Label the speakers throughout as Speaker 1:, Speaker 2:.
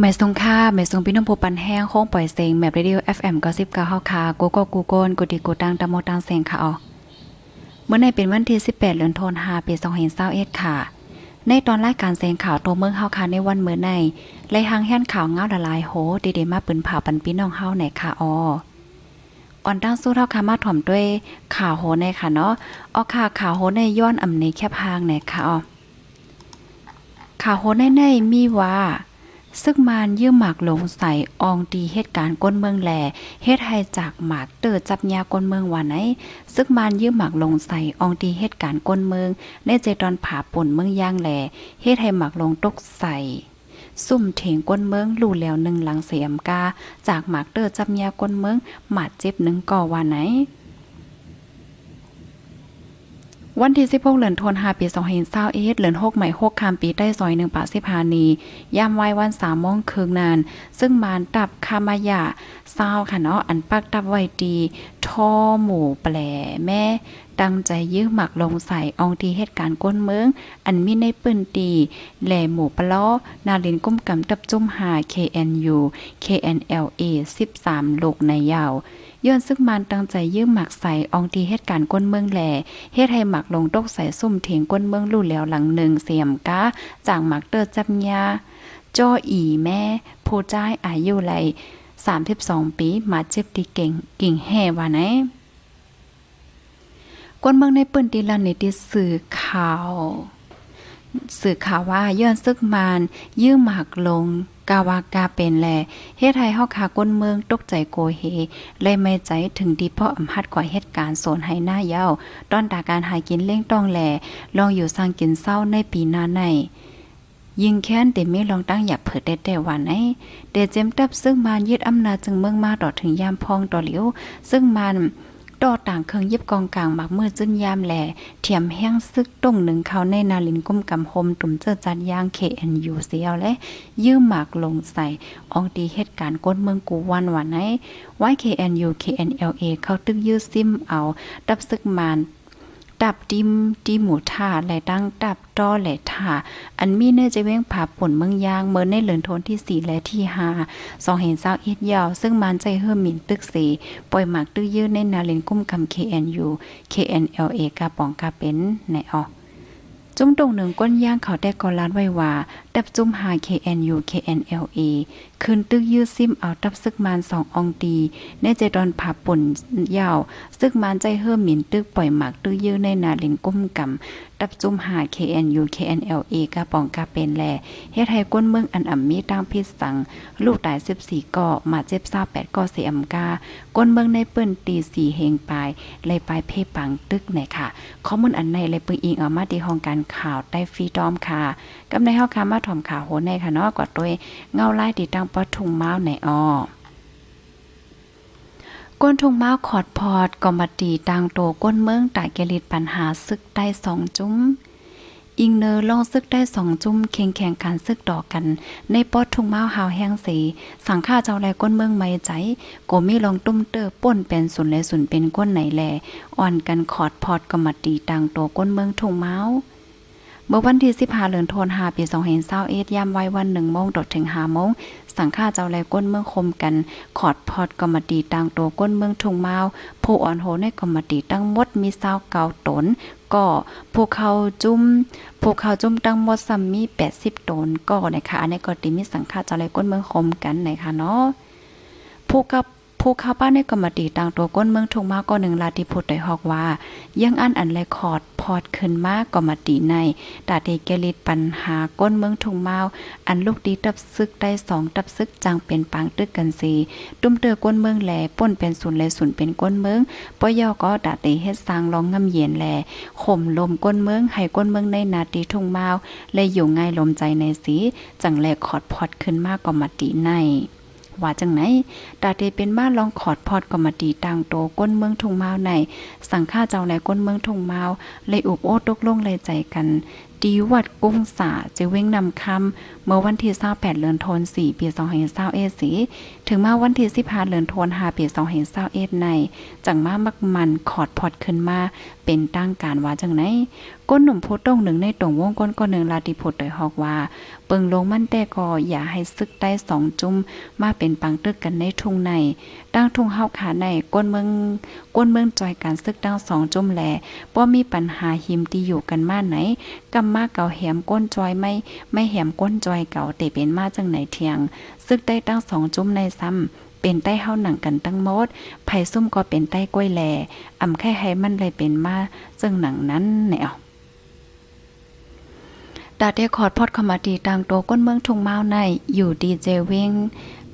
Speaker 1: แม่สงค่าแม่สงพี่น้องผู้ปันแห้งโค้งปล่อยเสียงแมปเรดิโอ FM ก็สิบเก้าเฮาคากูก็กูโกนกูดีกูตังตะโมตังเสียงค่ะอ๋อเมื่อในเป็นวันที่ 18เดือนธันวาคมปี2021ค่ะ ในตอนรายการเสียงข่าวตัวเมืองเฮาค่ะในวันเมื่อในไล่หางแห่นข่าวเงาละลายโหดีๆมาปืนผ่าปันพี่น้องเฮาไหนค่ะอ๋ออ่อนตั้งสู้เท่าค่ะมาถ่อมด้วยข่าวโหในค่ะเนาะออค่ะข่าวโหในย้อนอำในแคบหางไหนค่ะอ๋อข่าวโหในในมีว่า ซึ่งมานยื้อหมากหลงใส่อองดีเหตุการณ์ก้นเมืองแหล่เฮ็ดให้จากหมากเตอจับยาก้นเมืองว่าไหนซึ่งมานยื้อหมากหลงใส่อองดีเหตุการณ์ก้นเมืองในใจตอนผาป่นเมืองย่างแหล่เฮ็ดให้หมากหลงตกใส่ซุ่มเถงก้นเมืองลู่แล้วหนึ่งหลังเสียมกา จากหมากเตอจับยาก้นเมืองหมาดเจ็บหนึ่งก่อว่าไหน วันที่ 16เหลือนทวนหาปี2021เหลือน6ใหม่6คามปีใต้ซอย1ปาก10พานียามไว้วัน3โมงครึ่งนาน ซึ่งมานตับคามายาซาค่ะเนาะอันปักตับไว้ดีท่อหมู่แปลแม่ตั้งใจยื้อหมักลงใส่อองทีเหตุการณ์ก้นเมือง อันมีในปืนตีแหล่หมู่ปล้อนาลินกุ้มกำตับจุ่มหา KNU KNLA 13 ลูกในยาว ย้อนซึ่งมันตั้งใจยื้อหมักใส่อองทีเหตุการณ์ก้นเมืองแหล่เฮ็ดให้หมักลงตกใส่ซุ่มเถียงก้นเมืองลู่แล้วหลังหนึ่งเสียมก้าจากหมักเตอร์จับยาจ้ออีแม่ผู้จ้ายอายุไหล32ปีมาเจ็บดีเก่งกิ่งแห่ว่าไหนก้นเมืองในปืนตีลันในที่สื่อข่าว สื่อข่าวว่าย้อนซึกมาน ยื้อหมากลง กาวากาเป็นแลเฮ็ดให้เฮาขาก้นเมืองตกใจโกเฮเลยไม่ใจถึงดีเพราะอำหัดกว่าเหตุการณ์โสนให้หน้าเย้าต้อนตาการหากินเล่งต้องแลลองอยู่สร้างกินเศร้าในปีหน้าในยิงแค้นเต็มไม่ลองตั้งอยากเผิดได้แต่วันไหนเดเจมตับซึ่งมานยึดอำนาจจึงเมืองมาต่อถึงยามพองต่อเหลียวซึ่งมัน ต่อต่างเครื่องยิบกองกลางหมักมือจึ้นยามแหล่เทียมแห้งซึกต้งหนึ่งเขาในนาลินก้มกำหมตุ่มเจอจัดย่าง KNU เซียวและยื้อหมากลงใส่อองดีเหตุการณ์ก้นเมืองกูวันวันไหนไว้ KNU KNLA เคเอ็นเอเข้าตึกยื้อซิมเอาดับซึกมาน ดับดิมดิหมูท่าและตั้งดับต้อและท่าอันมีเนื้อจะเว้งผาป่นเมืองยางเมื่อในเหลือนโทนที่สี่และที่ห้าสองเห็นเศร้าเอ็ดยาว ซึ่งมันใจเฮิ่มหมิ่นตึกสีปล่อยหมากตื้อยื้อในนาเลนกุ้มคำ KNU KNLA กาป่องกาเป็นในออกจุ้มตรงหนึ่งก้นย่างเขาได้กอลานไว้ว่าดับจุ้มหา KNU KNLA คืนตึกยื้อซิมเอาดับซึกมานสององตีในใจดอนผาป่นยาว ซึกมานใจเฮิ่มหมิ่นตึกปล่อยหมากตื้อยื้อในนาลินกุ้มกำดับจุ้มหา KNU KNLA กะปองกาเป็นแลเฮ็ดให้ก้นเมืองอันอ่ำมีตั้งพิษสัง ลูกตาย 14ก่อมาเจ็บ28ก่อเสียมกาก้นเมืองในเปิ้นตีสี่เฮงปลายเลยปลายเพปังตึกไหนค่ะ ข้อมูลอันในเลยปึงอิงเอามาที่ห้องการข่าวใต้ฟรีดอมค่ะกำในเฮาค่ะมาถ่อมข่าวโหในค่ะเนาะกว่าด้วยเงาไล่ติดตั้งปอทุงเม้าในอ้อก้นทุงเม้าขอดพอดกอมบัดตีต่างโตก้นเมืองตายเกลิดปัญหาซึกได้สองจุ้ม อิงเนอลองซึกได้สองจุ่มเคียงแข่งการซึกต่อกกัน ในปอดทุ่งม้าหาวแห้งสีสังฆาเจ้าแลก้นเมืองไม่ใจโกมีลองตุ้มเตอป่นเป็นสุนและสุนเป็นก้นไหนแลอ่อนกันขอดพอดกอมบัดตีต่างโตก้นเมืองทุ่งม้า มื่อวันที่15เดือนธันวาคมปี2021ยามไว้วัน1โมงถึง5โมงสังฆาเจ้าแลก้นเมืองคมกันขอดพอดกรมตีต่างโตก้นเมืองทุ่งมาผู้อ่อนโหในกรมตีตั้งหมดมีเศร้าเก่าตนก็ผู้เขาจุ้มผู้เขาจุ้มตั้งหมดซัมมี80ตนก็นะคะอันนี้ก็ติมีสังฆาเจ้าแลก้นเมืองคมกันนะคะเนาะผู้กับ ผู้เข้าบ้าในกรรมตีต่างตัวก้นเมืองทงมาก็หนึ่งลาติพุทธได้ฮอกว่า ยังอันอันไลคอร์ดพอดขึ้นมากกรรมตีในตาเตเกลิดปัญหาก้นเมืองทงเมาอันลูกดีตับซึกได้สองตับซึกจังเป็นปางตึกกันสีตุ้มเตอก้นเมืองแหลป่นเป็นศูนย์แลศูนย์เป็นก้นเมืองปอยอก็ตาเตเฮ็ดสร้างร้องงำเย็นแหลข่มลมก้นเมืองให้ก้นเมืองในนาตีทงเมาวเลยอยู่ง่ายลมใจในสีจังแลคอร์ดพอดขึ้นมากกรรมตีใน ว่าจังไหนตาเตเป็นบ้านลองขอดพอดก็มาตีต่างโตก้นเมืองทุ่งมาวใน สังฆาเจ้าในก้นเมืองทุ่งมาวเลยอุบโอ้ตกลงเลยใจกัน ดีวัดกุ้งสาจะเว้งนำคำเมื่อวันที่28เดือนธันวาคม4ปี2521สีถึงมาวันที่15เดือนธันวาคม5ปี2521ใน จังมามักมันขอดพอดขึ้นมา เป็นตั้งการว่าจังไหนก้นหนุ่มโพตรงหนึ่งในตรงวงก้นก้อนหนึ่งลาติพดโดยฮอกว่า เปิงลงมันแต่ก็อย่าให้ซึกได้สองจุ่มมาเป็นปังตึกกันในทุ่งในตั้งทุ่งเฮาขาในก้นเมืองก้นเมืองจอยการซึกตั้งสองจุ่มแหลบ่มีปัญหาหิมที่อยู่กันมาไหนกำมาเก่าแหมก้นจอยไม่ไม่แหมก้นจอยเก่าเตเป็นมาจังไหนเทียง ซึกได้ตั้งสองจุ่มในซ้ำเป็นใต้เฮาหนังกันตั้งหมดไผ่ซุ่มก็เป็นใต้กล้วยแลอ่ำแค่ให้มันเลยเป็นมาจึงหนังนั้นแนวดาเดคอร์ดพอดคอมมาดีต่างโตก้นเมืองทุ่งเมาในอยู่ดีเจเวง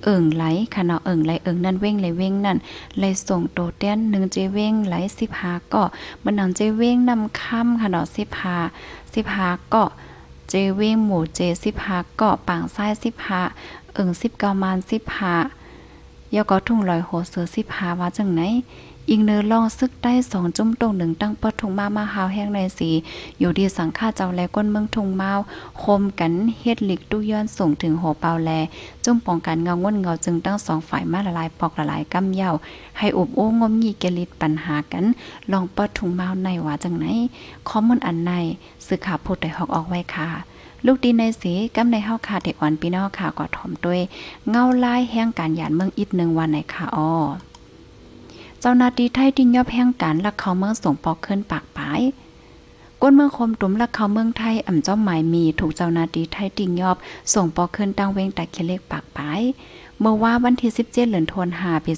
Speaker 1: เอิงไหลค่ะเนาะเอิงไหลเอิงนั่นเว้งไหลเว้งนั่นไหลส่งโตเต้นหนึ่งเจเว้งไหลสิบหาก็มันหนังเจเว้งนำค่ำค่ะเนาะสิบหาสิบหาก็เจเว้งหมู่เจสิบหาก็ปางซ้ายสิบหาเอิงสิบเก้ามานสิบหายอก็ทุ่งลอยโหเสือสิบหาว่าจังไหน อิงเนอลองซึกได้สองจุ่มตรงหนึ่งตั้งปอดทุงมามาหาวแห้งในสี อยู่ดีสังฆาเจ้าแลก้นเมืองทุงเมาคมกันเฮ็ดหลิกตู้ย้อนส่งถึงหัวเปาแล จุ่มป้องกันเงาง่นเงาจึงตั้งสองฝ่ายมาละลายปอกละลายกำเยาให้อุบโอ้งมงีเกลิดปัญหากัน ลองปอดทุงเมาในว่าจังไหนข้อมูลอันในสื่อข่าวพูดได้ฮอกออกไว้ค่ะลูกดีในสีกำในเฮาค่ะเด็กอ่อนพี่น้องค่ะก็ถ่อมด้วย เงาลายแห่งการหยานเมืองอีกหนึ่งวันในค่ะอ้อ เจ้าหน้าที่ไทยที่ยอบแห่งการลักเขาเมืองส่งปอกขึ้นปากปายก้นเมืองคมตุ่มลักเขาเมืองไทยอ่ำเจ้าหมายมีถูกเจ้าหน้าที่ไทยติงยอบส่งปอกขึ้นตั้งเวงแต่เคเล็กปากปาย เมื่อว่าวันที่17เดือนธันวาคมปี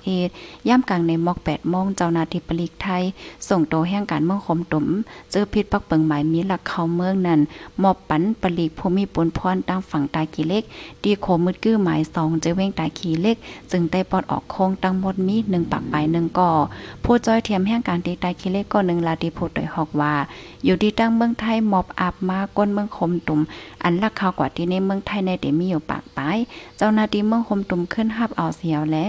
Speaker 1: 2521ย่ำกลางในมอก8โมงเจ้านาที่ปลีกไทย ส่งโตแห่งการเมืองคมตุ่มเจอพิษปักเปิงหมายมีหลักเขาเมืองนั้น มอบปันปลีกภูมิปนพรตั้งฝั่งตากีเล็ก ดีโคมืดกื้อหมายสองเจอเว้งตาขีเล็ก จึงได้ปลดออกโค้งตั้งหมดมีหนึ่งปากปลายหนึ่งก่อผู้จ้อยเทียมแห่งการตีตาขีเล็กก็หนึ่งลาติโพดโดยฮอกว่า อยู่ที่ตั้งเมืองไทยมอบอาบมาก้นเมืองคมตุ่มอันลักเขากว่าที่ในเมืองไทยในเดมีอยู่ปากปลายเจ้านาทีเมืองคมตุ่มขึ้นหับเอาเสียวและ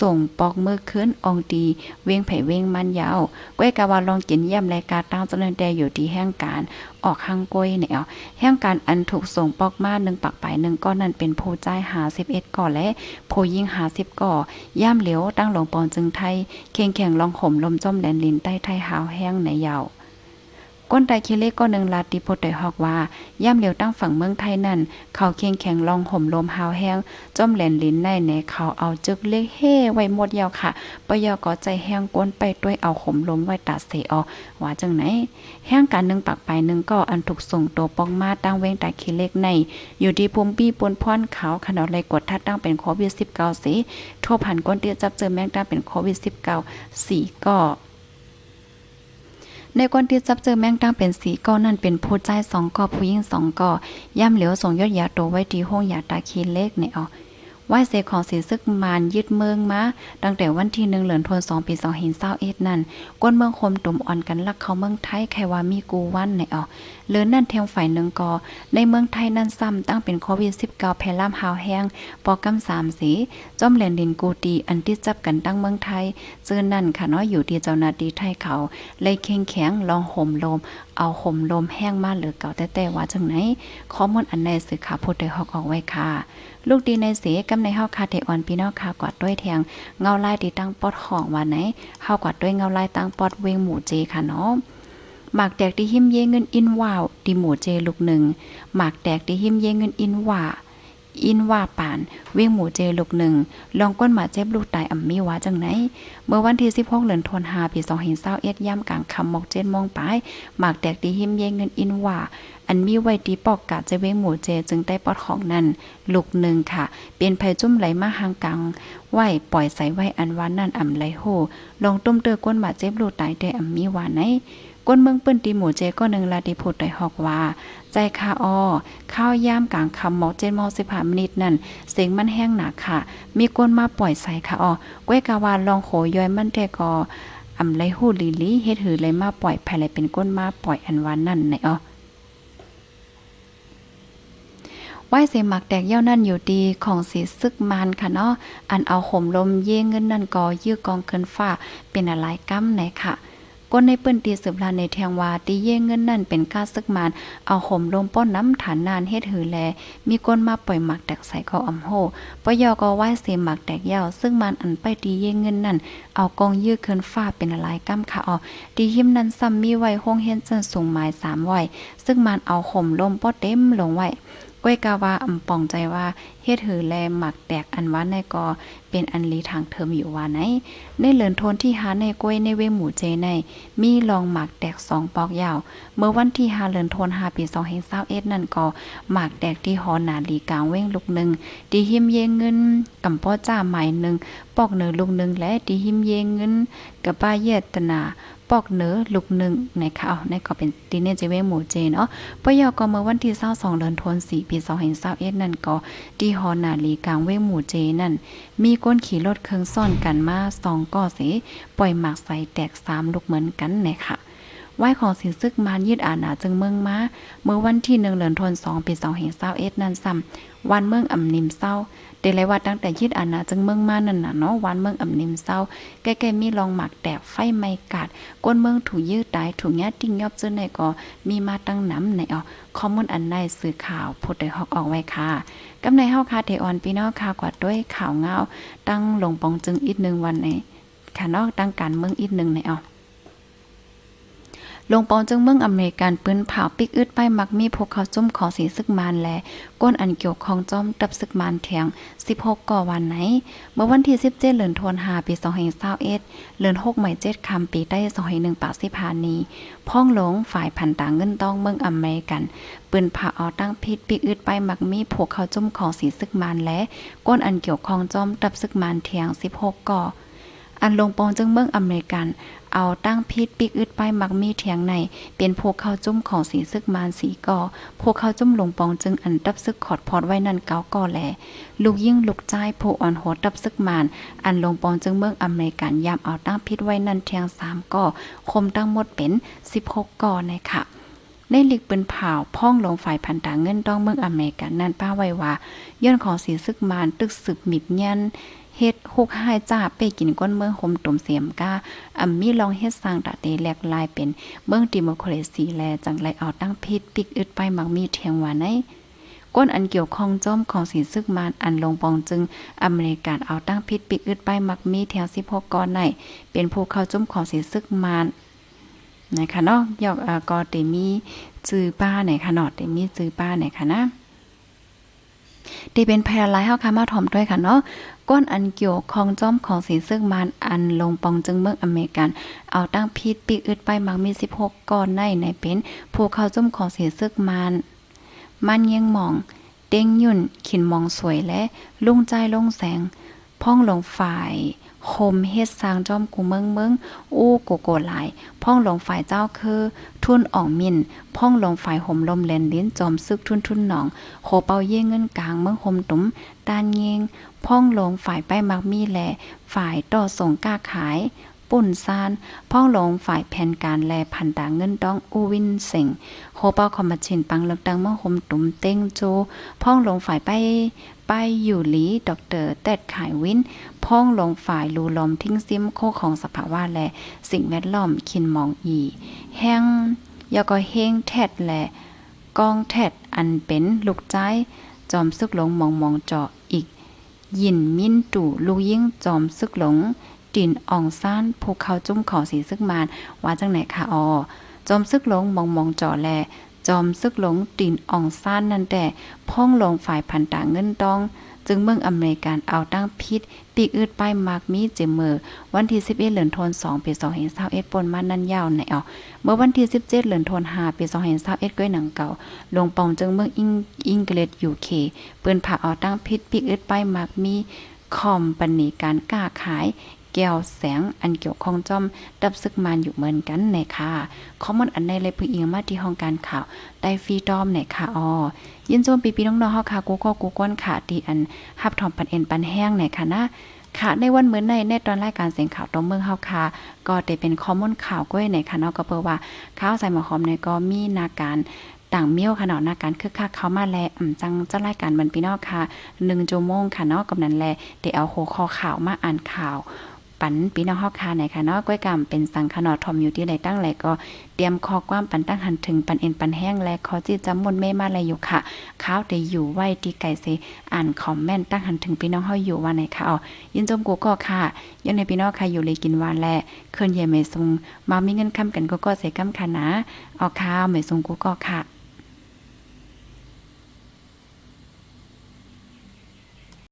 Speaker 1: ส่งปอกมือขึ้นอองดีเวียงไผ่เวียงมันยาวก้อยกาวาลองกินเยี่ยมรายการตั้งเจริญแดอยู่ที่แห่งการออกข้างก้อยแนวแห่งการอันถูกส่งปอกมาหนึ่งปักไปหนึ่งก้อนนั้นเป็นผู้จ่ายหาสิบเอ็ดก่อและผู้ยิงหาสิบก่อย่ามเหลียวตั้งหลวงปอนจึงไทยเคียงแข่งลองห่มลมจอมแดนลินใต้ไทยหาวแห้งในยาว ก้นไตคิเล็กก็หนึ่งลาติโพดได้ฮอกว่า ย่ำเหลียวตั้งฝั่งเมืองไทยนั่น เขาเคียงแข็งลองห่มลมหาวแห้งจมแหลนลิ้นในแหนเขาเอาจึกเล็กเฮ่ไว้หมดยาวค่ะปยอก็ใจแห้งก้นไปด้วยเอาห่มลมไว้ตัดเสออว่าจังไหน แห้งการหนึ่งปักไปหนึ่งก็อันถูกส่งตัวปองมาตั้งเว้งแต่คิเล็กใน อยู่ดีภูมิปีปนพรเขาขนาดไรกดทัดตั้งเป็นโควิด 19 สิทั่วพันก้นเตี้ยจับเจอแมงตั้งเป็นโควิด 19 สี่ก็ ในคนที่จับเจอแมงตั้งเป็นสีก้อนนั่นเป็นผู้ใจสองก่อผู้หญิงสองก่อย่ำเหลียวส่งยอดยาโตไว้ที่ห้องยาตาคีเล็กเนี่ยเอาไหว้เสของสีซึกมานยึดเมืองมาตั้งแต่วันที่หนึ่งเหลือนทนสองปีสองหินเศร้าเอ็ดนั่นก้นเมืองคมตุ่มอ่อนกันลักเขาเมืองไทยใครว่ามีกูวันเนี่ยเอเลือนนั่นเทียงฝ่ายหนึ่งก่อในเมืองไทยนั่นซ้ำตั้งเป็นโควิด19แพร่ล่ามหาวแห้งปอกำสามสีจอมแหลนดินกูตีอันที่จับกันตั้งเมืองไทยเจอนั่นค่ะเนาะอยู่ที่เจ้านาที่ไทยเขาเลยเข่งแข็งลองห่มลม เอาห่มลมแห้งมาเหลือเก่าแต่แต่ว่าจังไหนข้อมูลอันในสื่อข่าวพูดได้ฮอกออกไว้ค่ะ ลูกดีในเสกำในเฮาคาเทออนพี่น้องค่ะกวาดด้วยแทงเงาลายที่ตั้งปอดของว่าไหนเฮากวาดด้วยเงาลายตั้งปอดเวงหมู่เจค่ะเนาะหมากแตกที่หิมเยเงินอินว่าวที่หมู่เจลูกหนึ่งหมากแตกที่หิมเยเงินอินว่าอินว่าป่านเวียงหมูเจลูกหนึ่งลองก้นหมาเจ็บลูกตายอ่ำมีว่าจังไหน เมื่อวันที่16เดือนธันวาคมปี2521ย่ำกลางคำหมอกเจ็ดโมงปลายหมากแตกดีหิมเยเงินอินว่า อันมีไว้ตีปอกกะจะเว้งหมูเจจึงได้ปอดของนั้นลูกหนึ่งค่ะ เป็นภัยจุ่มไหลมาหางกังไหวปล่อยใส่ไว้อันวานั่นอ่ำไหลโหลองต้มเตอก้นหมาเจ็บลูกตายได้อ่ำมีว่าไหนก้นเมืองเปิ้นตีหมูเจก็หนึ่งลาติพูดได้ฮอกว่า ใจคาออข้าวย่ามกลางคำหมอเจ็ดโมงสิบห้ามินิตนั่น เสียงมันแห้งหนักค่ะ มีก้นมาปล่อยใส่ค่ะออก้วยกาวานลองโขย้อยมันแต่กออำไรหูลีลีเฮ็ดหือเลยมาปล่อยภายไรเป็นก้นมาปล่อยอันวานนั่นไหนออ ไหวเสมักแตกเย้านั่นอยู่ดีของสีซึกมานค่ะเนาะอันเอาห่มลมเย่เงินนั่นกอยื้อกองเคินฟ้าเป็นอะไรกั้มไหนค่ะก้นในเปิ้นตีสืบลาในแทงว่าตีเย่เงินนั่นเป็นค่าซึกมาน เอาห่มลงป้อนน้ำฐานนานเฮ็ดหือแล มีก้นมาปล่อยหมักแตกใส่เขาอำโหปยอก็ไหว้เสหมักแตกยาวซึ่งมันอันไปตีเย่เงินนั่น เอากองยื้อขึ้นฟ้าเป็นหลายก้ำค่ะอ๋อตีหิมนั้นซ้ำมีไว้ห้องเฮ็นจนสูงหมายสามไว้ซึ่งมันเอาห่มลมป้อเต็มลงไว้ ก้อยกาวาอำปองใจว่าเฮ็ดหือแลหมักแตกอันว่าในกอเป็นอันลีทางเทอมอยู่ว่าไหนในเหลินโทนที่หาในก้วยในเวหมู่เจใน มีลองหมักแตกสองปอกยาว เมื่อวันที่หาเหลินโทนหาปี2021นั่นก็หมักแตกที่หอนาลีกลางเว้งลูกหนึ่งดีหิมเยงเงินกำป้อจ้าใหม่หนึ่งปอกเนือลูกหนึ่งและดีหิมเยงเงินกับป้าเยตนาปอกเนื้อลูกหนึ่งนะคะเอาในก็เป็นดีเนเจเวหมู่เจเนาะปยอก็เมื่อวันที่22เดือนธันวาคมปี2021นั่นก็ที่หอนาลีกลางเวงหมู่เจนั่น มีก้นขี่รถเครื่องซ่อนกันมาสองก่อเสปล่อยหมากใส่แตกสามลูกเหมือนกันเนี่ยค่ะไหวของสินซึกมานยืดอาณาจึงเมืองมาเมื่อวันที่หนึ่งเดือนธันวาคมปีสองเห็นเศร้าเอ็ดนั่นซ้ำวันเมืองอ่ำนิมเศร้า เดเลยว่าตั้งแต่ยืดอาณาจึงเมืองมานั่นน่ะเนาะวันเมืองอ่ำนิมเศร้าใกล้ๆมีลองหมากแตกไฟไม่กัดก้นเมืองถูยืดตายถูแง่ติ้งยอบเจอในก็มีมาตั้งน้ำในอ๋อข้อมูลอันใดสื่อข่าวพูดได้ฮอกออกไว้ค่ะกำในเฮาคาเทออนพี่น้องค่ะกว่าด้วยข่าวเงาตั้งลงปองจึงอีกหนึ่งวันในค่ะนอกตั้งการเมืองอีกหนึ่งในเอ ลงปองจึงเมืองอเมริกันปืนเผาปิกอึดไปมักมีพวกเขาจุ่มของสีซึกมานแลก้นอันเกี่ยวของจอมดับซึกมานแทง16ก่อวันไหน เมื่อวันที่ 17เดือนธันวาคมปี2021เดือน6ใหม่7คำปีใต้2021ปากสิพานีพ่องหลงฝ่ายพันต่างเงินต้องเมืองอเมริกันปืนผ่าเอาตั้งพิษปิกอึดไปมักมีพวกเขาจุ่มของสีซึกมานและก้นอันเกี่ยวของจอมดับซึกมานเทียง 16ก่ออันลงปองจึงเมืองอเมริกัน เอาตั้งพิษปิกอึดไปมักมีเถียงใน เป็นพวกเข้าจุ่มของสีซึกมานสีก่อพวกเข้าจุ่มลงปองจึงอันดับซึกขอดพอดไว้นั่นเก้าก่อแล ลูกยิ่งลูกใจผู้อ่อนโหดดับซึกมาน อันลงปองจึงเมืองอเมริกันยามเอาตั้งพิษไว้นั่นเทียงสามก่อคมตั้งหมดเป็น 16ก่อในค่ะในหลีกปืนเผาพ่องลงฝ่ายพันตาเงินต้องเมืองอเมริกันนั่นป้าไว้ว่าย้อนของสีซึกมานตึกสึกมิดยัน เฮ็ดฮุกหายจ้าไปกินก้นเมืองหมตุ่มเสียมกาอ่ำมีลองเฮ็ดสร้างตะเตแหลกลายเป็นเมืองดิโมครซีแลจังไรเอาตั้งพิษปิกอึดไปมักมีเทียงว่าในก้นอันเกี่ยวข้องจ้อมของสีซึกมานอันลงปองจึงอเมริกันเอาตั้งพิษปิกอึดไปมักมีแถว16ก้อนในเป็นผู้เข้าจุ่มของสีซึกมานนะคะเนาะยอกอ่าก็เตมีจื้อป้าไหนคะเนาะเตมีจื้อป้าไหนคะนะที่เป็นแพรไลท์เฮาค่ะมาถ่อมด้วยค่ะเนาะ ก้นอันเกี่ยวคองจอมของสีซึ่งมานอันลงปองจึงเมืองอเมริกัน เอาตั้งพิษปีกอึดไปมักมี 16 ก้อนในในเป็นผู้เข้าจุ่มของสีซึ่งมานมันเยียงหมอง เด้งยุ่น ขินมองสวยและลุ่งใจลงแสง พ่องลงฝ่ายคมเฮ็ดสร้างจอมกูเมืองเมืองอู้โกโกหลาย พ่องลงฝ่ายเจ้าคือทุนอ่องมินพ่องลงฝ่ายห่มลมแลนลิ้นจอมซึกทุนทุนหนองโคเปาเย่เงินกลางเมืองห่มตุ้มตานเยงพ่องลงฝ่ายไปมักมีแล ฝ่ายต่อส่งกล้าขายปุ่นซานพ่องลงฝ่ายแผนการแลพันตาเงินต้องอูวินเสิงโคเปาคอมมาชินปังเลือกดังเมืองห่มตุ้มเต้งโจพ่องลงฝ่ายไป ไปอยู่หลีดอกเตอร์แตดขายวินพ้องลงฝ่ายลูลมทิ้งซิมโคของสภาวะและสิ่งแวดล้อมคินมองอีแห้งยอก็เฮงแทดและกองแทดอันเป็นลูกใจจอมซึกหลงมองมองเจาะอีก ยินมิ้นตู่ลูกยิ่งจอมซึกหลงดินอ่องซ่านภูเขาจุ้มขอสีซึกมานว่าจังไหนคะออจอมซึกหลงมองมองเจาะแล จอมซึกหลงตินอ่องซ่านนั่นแต่พ้องลงฝ่ายพันต่างเงินต้อง จึงเมืองอเมริกันเอาตั้งพิษปีกอืดป้ายมากมีเจมเมอร์ วันที่ 11 เหลือนทน2ปี2021ปนมานั่นยาวในเอาเมื่อวันที่ 17 เหลือนทน5ปี2021ก้อยหนังเก่า ลงปองจึงเมืองอิงอิงเกฤษยูเคปืนผ่าเอาตั้งพิษปีกอืดป้ายมากมีคอมปันนีการกล้าขาย แก้วแสงอันเกี่ยวข้องจอม ดับซึกมานอยู่เหมือนกันในค่ะข้อมูลอันในเลยพึ่งอิงมาที่ห้องการข่าวได้ฟรีดอมในค่ะออยินโจมปีปีน้องๆเฮาค่ะกูก็กูก้นค่ะที่อันฮับถอมปันเอ็นปันแห้งในค่ะนะค่ะในวันเหมือนในในตอนรายการเสียงข่าวตรงเมืองเฮาค่ะก็ได้เป็นข้อมูลข่าวก้อยในค่ะเนาะก็เปิดว่าข้าวใส่หมอหอมในก็มีนาการต่างเมี่ยวค่ะเนาะนาการคึกคักเข้ามาแลอ่ำจังจะรายการบันพี่นองค่ะ1ชั่วโมงค่ะเนาะกำนันแลได้เอาหัวข้อข่าวมาอ่านข่าว ปันปีน้องเฮาคาไหนค่ะเนาะก้อยกำเป็นสังขนอทอมอยู่ที่ไหนตั้งไหลก็เตรียมคอความปันตั้งหันถึงปันเอ็นปันแห้งและขอจิจำมนเมมาอะไรอยู่ค่ะข้าวได้อยู่ไว้ที่ไก่เซอ่านคอมเมนต์ตั้งหันถึงพี่น้องเฮาอยู่ว่าไหนค่ะอ๋อยินจมกูก็ค่ะยันในพี่น้องค่ะอยู่เลยกินวานแลเคินเยเมซุงมามีเงินค้ำกันก็ก็เสกำค่ะนะเอาข้าวเมซุงกูก็ค่ะ